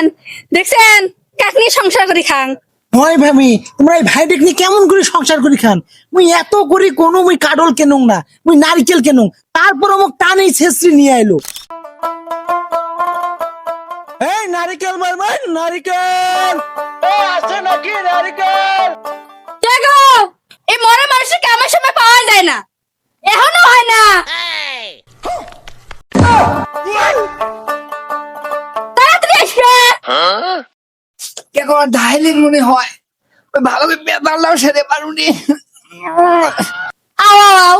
দেখছেন? দেখছেন? কাকনি সংসার করি খাং হয় ভাবি তোমরা এই ভাই দেখনি কেমন করে সংসার করি খান? মুই এত করি কোনো মুই কাডল কেনুং না মুই নারিকেল কেনুং। তারপর মোক টানেই ছেসরি নিয়ে আইলো। এই নারিকেল মারমাই নারিকেল! এ আছে নাকি নারিকেল? কে গো! এই মরা মানুষকে আমার সময় পাওয়া যায় না। এখনও হয় না। ঢাইলে মনে হয়। ওই ভালো করে বেদাল্লাও সেরে পারুনি। আও আও আও।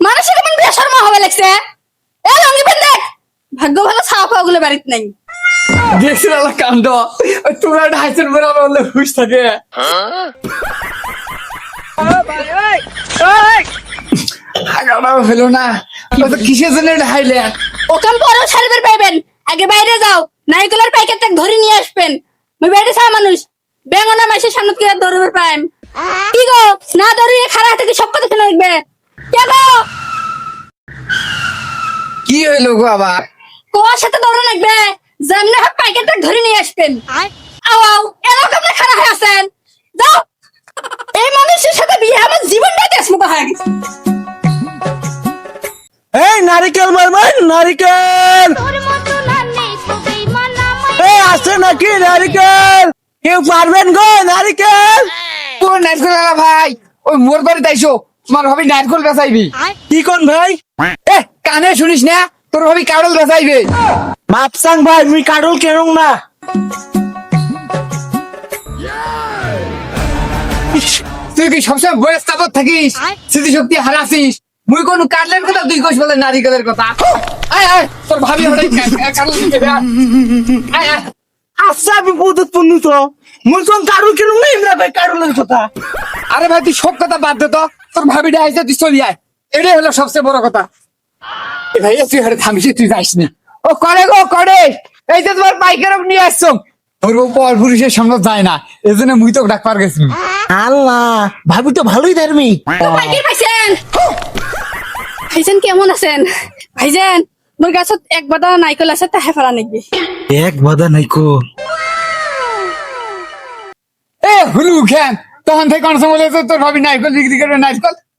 মানুষের কেমন বেশর্মা হবে লাগছে এ লঙ্গি পেন দেখ ভাগ্য ভালো ছাওয়া পাওয়া গুলো বাড়িতে নাই। কাণ্ড? তোমরা ঢাইছেন বলে আমার হুশ থাকে। হলো না। তো কিসের জন্য ওখান পরেও সার্ভের পাইবেন। আগে বাইরে যাও নারিকেলের প্যাকেটটা ধরে নিয়ে আসবেন। মই বাইরে চা মানুষ। বেঙ্গনা মাসের সামনে কি আর পাইম কি গো? না ধরিয়ে খারাপ থেকে সব কথা শুনে দেখবে? কে গো? কি হইল গো আবার? কোয়ার সাথে দৌড়ে লাগবে যেমনি হয় প্যাকেটটা ধরে নিয়ে আসবেন। আও আও এরকম না খারাপ হয়ে আছেন? যাও। এই মানুষের সাথে বিয়ে আমার জীবনটা দেশমুখ হয়ে গেছে। এই নারিকেল মারমাই নারিকেল! আছে নাকি নারিকেল? কেউ পারবেন গো নারিকেল? তোর নারকেল আলা ভাই ওই মোর বাড়িতে আইসো তোমার ভাবি নারকেল বেচাইবি। কি কোন ভাই? এ কানে শুনিস না তোর ভাবি কারল বেচাইবে। মাপসাং ভাই মুই কাডল কেনুং না। তুই কি সবসময় বয়স তাপত থাকিস? স্মৃতিশক্তি হারাসিস মুই কোন কাটলের কথা তুই কইস বলে নারিকেলের কথা। আয় আয় তোর ভাবি হঠাৎ কাটল আয় আয়। আচ্ছা আমি বহুত পন্নু তো মুই কোন কাডল কেনুং না ইমরা ভাই কাডলের কথা। আরে ভাই তুই সব কথা বাদ দে তো। তোর ভাবিটা আইসে তুই চলি আয়। এটাই হলো সবচেয়ে বড় কথা। এ ভাই তুই হারে থামিস তুই যাইস না? ও করে গো করে এই যে তোমার পাইকার নিয়ে আসছো তোর পর পুরুষের সামনে যায় না। এই জন্য মুই তো গেছি আল্লাহ। ভাবি তো ভালোই ধার্মিক তো পাইকারি ভাইজান কেমন আছেন? ভাইজান মোর গাছত এক বাদা নাইকল আছে তাহে ফেলা নেকবি এক বাদা নাইকো এ হুলু খেন তখন থেকে কোন সময় তোর ভাবি বিক্রি করবে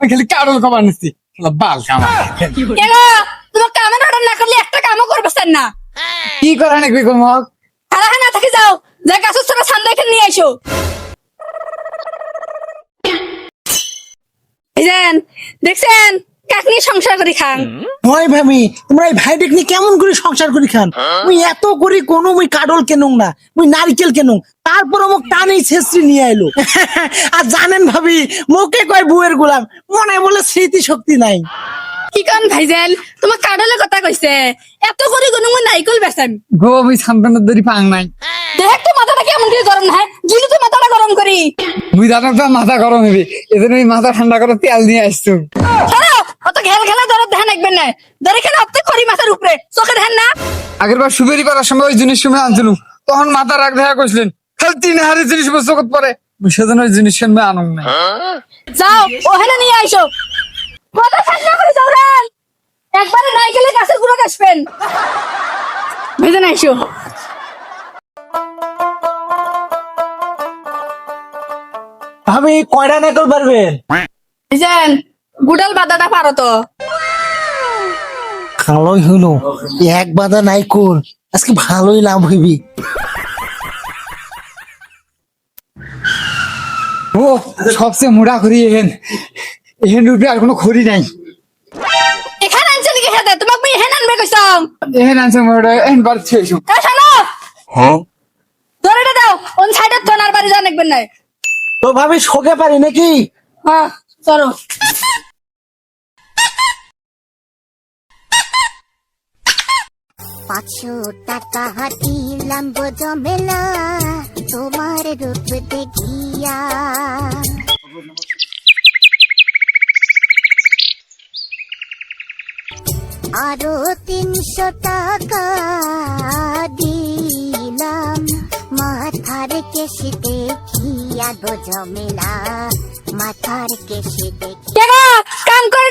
ওই খালি কারল খাবার নিচ্ছি বাল কামা। কেন তোমার কামের অর্ডার না করলে একটা কামও করবেন না। কি করা নাকি কমক হারা না থাকি যাও যা গাছের ছোট সান্দা এখানে নিয়ে আইসো ভাইজান দেখছেন কাকনি সংসার করি খান। হয় ভাবি তোমরা এই ভাই দেখনি কেমন করে সংসার করি খান? মুই এত করি কোনো মুই কাডল কেনুং না মুই নারিকেল কেনুং। তারপর মোক ছেসরি নিয়ে আইলো। আর জানেন ভাবি মোকে কয় বুয়ের গোলাম মনে বলে স্মৃতি শক্তি নাই। কি কান ভাইজান তোমার কাডলের কথা কইছে। এত করে কোনো নাইকল বেচাম। গো আমি সান্তানের দড়ি পাং নাই। দেখ তো মাথাটা কেমন করে গরম না জুলি তো মাথাটা গরম করি। মুই জানো তো মাথা গরম হবে এজন্য মাথা ঠান্ডা করে তেল নিয়ে আসছো। অত ঘেল ঘেলা দরদ ধ্যান রাখবেন না। দরে কেন অত করি মাথার উপরে? চোখে ধ্যান না? আগের বার সুবেরি পাড়ার সময় ওই জিনিস সময় আনছিল তখন মাথা রাখ দেখা করছিলেন খালি তিন হারে জিনিস চোখত পরে সেজন্য ওই জিনিস শুনবে আনন্দ নাই যাও ওখানে নিয়ে আইসো। কথা ঠান্ডা করে দৌড়ান। একবারে নাইকেলের গাছের গুঁড়ো কাশবেন। ভেজে আইসো। ভাবি কয়টা নাকল পারবেন? গুডাল বাদাটা পারো তো। ভালোই হইল এক বাদা নাইকল আজকে ভালোই লাভ হইবি। ও সবচেয়ে মোড়া করি এহেন। এহেন রূপে আর কোনো খড়ি নাই। এখানে আনছে নাকি খেতে তোমাকে আমি এখানে আনবে কইসাম এহেন আনছে মোড়া এহেন বার ছেড়েছো এ শালো ধরে দাও। ওন সাইডে তোনার বাড়ি যান একবার নাই। তো ভাবি শোকে পারি নাকি? হ্যাঁ চলো। পাঁচশো টাকা হাতিলাম জমেলা তোমার রূপ দেখিয়া। আরও তিনশো টাকা দিলাম, মাথার কেশ দেখিয়া গো জমেলা মাথার কেশ দেখি কাম করে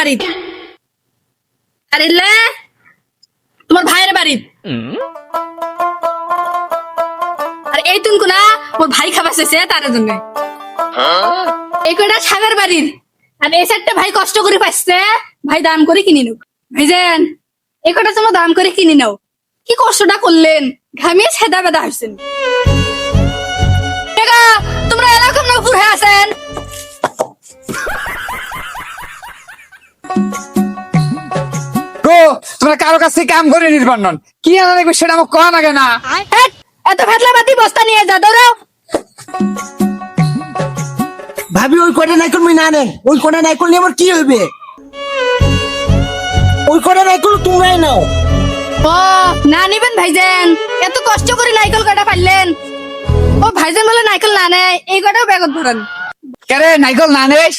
বাড়ি আর এলে তোমার ভাইয়ের বাড়ি আর এই তুন না ওর ভাই খাবার শেষে তার জন্য। এই কটা সাগর বাড়ির? আর এই একটা ভাই কষ্ট করে পাইছে ভাই দাম করে কিনে নেও ভাইজান এই কটা তোমার দাম করে কিনে নাও। কি কষ্টটা করলেন? ঘামিয়ে ছেদা বেদা হয়েছেন তোমরা এরকম না ঘুরে আছেন। কারও কাছে কাম করে নির্বাণ নন কি আনা লাগবে সেটা আমাকে কয়া লাগে না। এত ফেতলা বাতি বস্তা নিয়ে যা দৌড়াও ভাবি ওই কটা নাইকল মুই না নেন ওই কটা নাইকল নিয়ে আমার কি হইবে? ওই কটা নাইকল তোমরাই নাও। ও না নিবেন ভাইজান। এত কষ্ট করে নাইকল কাটা পারলেন ও ভাইজান বলে নাইকল না নেয় এই কটাও ব্যাগত ধরেন। কেরে নাইকল না নেস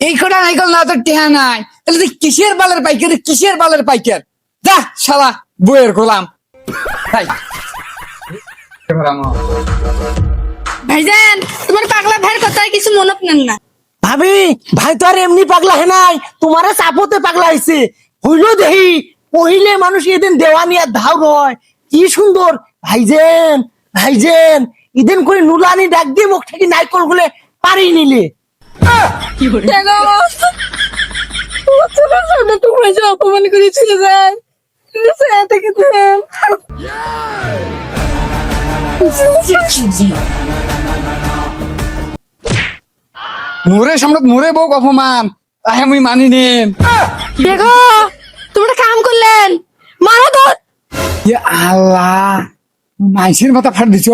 এই কটা নাইকল না তো টেহা নাই। তাহলে তুই কিসের বালের পাইকার? কিসের বালের পাইকার? যা শালা বইয়ের গোলাম। তাই ভাইজান তোমার পাগলা ভাইয়ের কথায় কিছু মনত নেন না। ভাবি ভাই তো আর এমনি পাগলা হে নাই। তোমারে চাপতে পাগলা হয়েছে হইল দেহি পহিলে মানুষ এদিন দেওয়ানি আর ধাও রয়। কি সুন্দর। ভাইজেন ভাইজেন ইদিন করে নুলানি ডাক দিয়ে মুখ থেকে নাইকল গুলে পারি নিলে। অপমান করেছিল যায় মোরে সামনে মোরে বউ অপমান। আহে আমি মানি নেম। দেখো তোমরা কাম করলেন। মারো তো। আল্লাহ মাইসির মাথা ফাট দিছ।